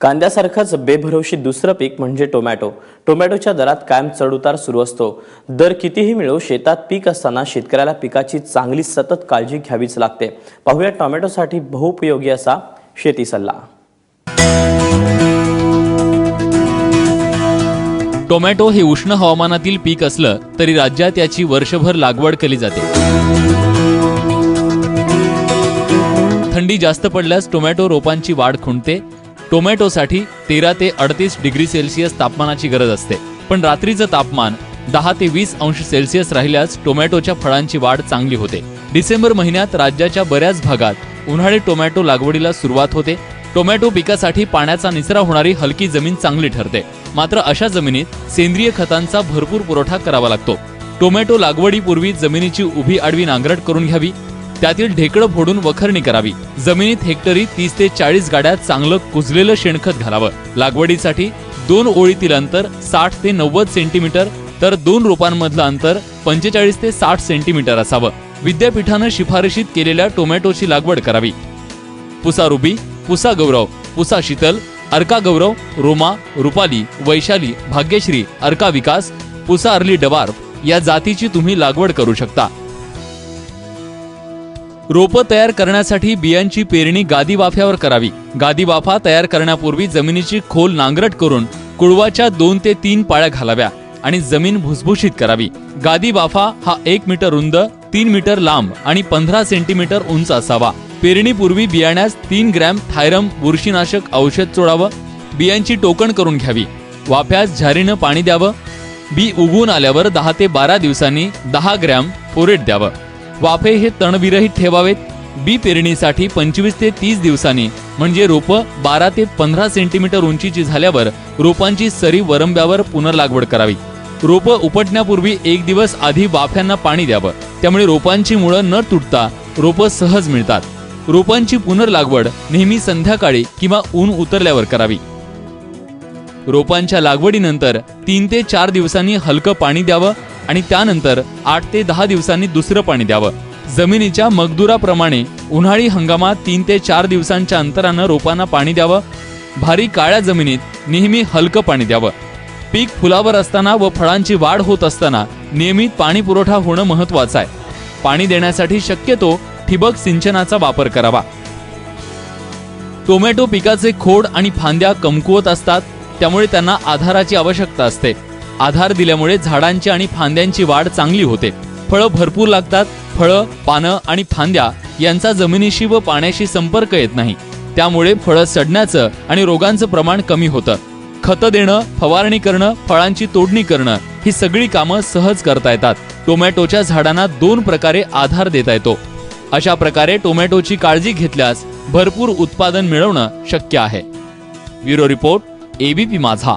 कांद्यासारखंच बेभरवशी दुसरं पीक म्हणजे टोमॅटो. टोमॅटोच्या दरात कायम चढउतार सुरू असतो. दर कितीही मिळो शेतात पीक असताना शेतकऱ्याला पिकाची चांगली सतत काळजी घ्यावीच लागते. पाहूया टोमॅटोसाठी बहुपयोगी असा शेती सल्ला. टोमॅटो हे उष्ण हवामानातील पीक असलं तरी राज्यात याची वर्षभर लागवड केली जाते. थंडी जास्त पडल्यास टोमॅटो रोपांची वाढ खुंटते टोमॅटोसाठी तेरा ते अडतीस डिग्री सेल्सिअस तापमानाची गरज असते. पण रात्रीचं तापमान दहा ते वीस अंश सेल्सिअस राहिल्यास टोमॅटोच्या फळांची वाढ चांगली होते. डिसेंबर महिन्यात राज्याच्या बऱ्याच भागात उन्हाळी टोमॅटो लागवडीला सुरुवात होते. टोमॅटो पिकासाठी पाण्याचा निचरा होणारी हलकी जमीन चांगली ठरते. मात्र अशा जमिनीत सेंद्रिय खतांचा भरपूर पुरवठा करावा लागतो. टोमॅटो लागवडीपूर्वी जमिनीची उभी आडवी नांगरट करून घ्यावी. त्यातील ढेकळं फोडून वखरणी करावी. जमिनीत हेक्टरी तीस ते चाळीस गाड्या चांगलं कुजलेलं शेणखत घालावं. लागवडीसाठी दोन ओळीतील अंतर साठ ते नव्वद सेंटीमीटर तर दोन रोपांमधलं अंतर पंचेचाळीस ते साठ सेंटीमीटर असावं. विद्यापीठानं शिफारशीत केलेल्या टोमॅटोची लागवड करावी. Pusa Ruby Pusa Gaurav Pusa Sheetal Arka Gaurav Roma Rupali Vaishali Bhagyashree Arka Vikas Pusa early dwarf या जातीची तुम्ही लागवड करू शकता. रोपं तयार करण्यासाठी बियांची पेरणी गादी वाफ्यावर करावी. गादी वाफा तयार करण्यापूर्वी जमिनीची खोल नांगरट करून कुळवाच्या दोन ते तीन पाळ्या घालाव्या आणि जमीन भुसभुशीत करावी. गादी वाफा हा एक मीटर रुंद तीन मीटर लांब आणि पंधरा सेंटीमीटर उंच असावा. पेरणीपूर्वी बियाण्यास तीन ग्रॅम थायरम बुरशीनाशक औषध चोडावं बियांची टोकण करून घ्यावी. वाफ्यास झारीनं पाणी द्यावं. बी उगवून आल्यावर दहा ते बारा दिवसांनी दहा ग्रॅम फोरेट द्यावं. वाफे हे तणविरहित ठेवावेत. बी पेरणीसाठी पंचवीस ते तीस दिवसांनी म्हणजे रोपं बारा ते पंधरा सेंटीमीटर उंचीची झाल्यावर रोपांची सरी वरंब्यावर पुनर्लागवड करावी. रोपं उपटण्यापूर्वी एक दिवस आधी वाफ्यांना पाणी द्यावं. त्यामुळे रोपांची मुळं न तुटता रोपं सहज मिळतात. रोपांची पुनर्लागवड नेहमी संध्याकाळी किंवा ऊन उतरल्यावर करावी. रोपांच्या लागवडीनंतर तीन ते चार दिवसांनी हलकं पाणी द्यावं आणि त्यानंतर आठ ते दहा दिवसांनी दुसरं पाणी द्यावं. जमिनीच्या मगदुराप्रमाणे उन्हाळी हंगामात तीन ते चार दिवसांच्या अंतरानं रोपांना पाणी द्यावं. भारी काळ्या जमिनीत नेहमी हलकं पाणी द्यावं. पीक फुलावर असताना व फळांची वाढ होत असताना नियमित पाणी पुरवठा होणं महत्वाचं आहे. पाणी देण्यासाठी शक्यतो ठिबक सिंचनाचा वापर करावा. टोमॅटो पिकाचे खोड आणि फांद्या कमकुवत असतात त्यामुळे त्यांना आधाराची आवश्यकता असते. आधार दिल्यामुळे झाडांची आणि फांद्यांची वाढ चांगली होते. फळं भरपूर लागतात. फळं पानं आणि फांद्या यांचा जमिनीशी व पाण्याशी संपर्क येत नाही. त्यामुळे फळं सडण्याचं आणि रोगांचं प्रमाण कमी होतं. खतं देणं फवारणी करणं फळांची तोडणी करणं ही सगळी कामं सहज करता येतात. टोमॅटोच्या झाडांना दोन प्रकारे आधार देता येतो. अशा प्रकारे टोमॅटोची काळजी घेतल्यास भरपूर उत्पादन मिळवणं शक्य आहे. ब्युरो रिपोर्ट एबीपी माझा.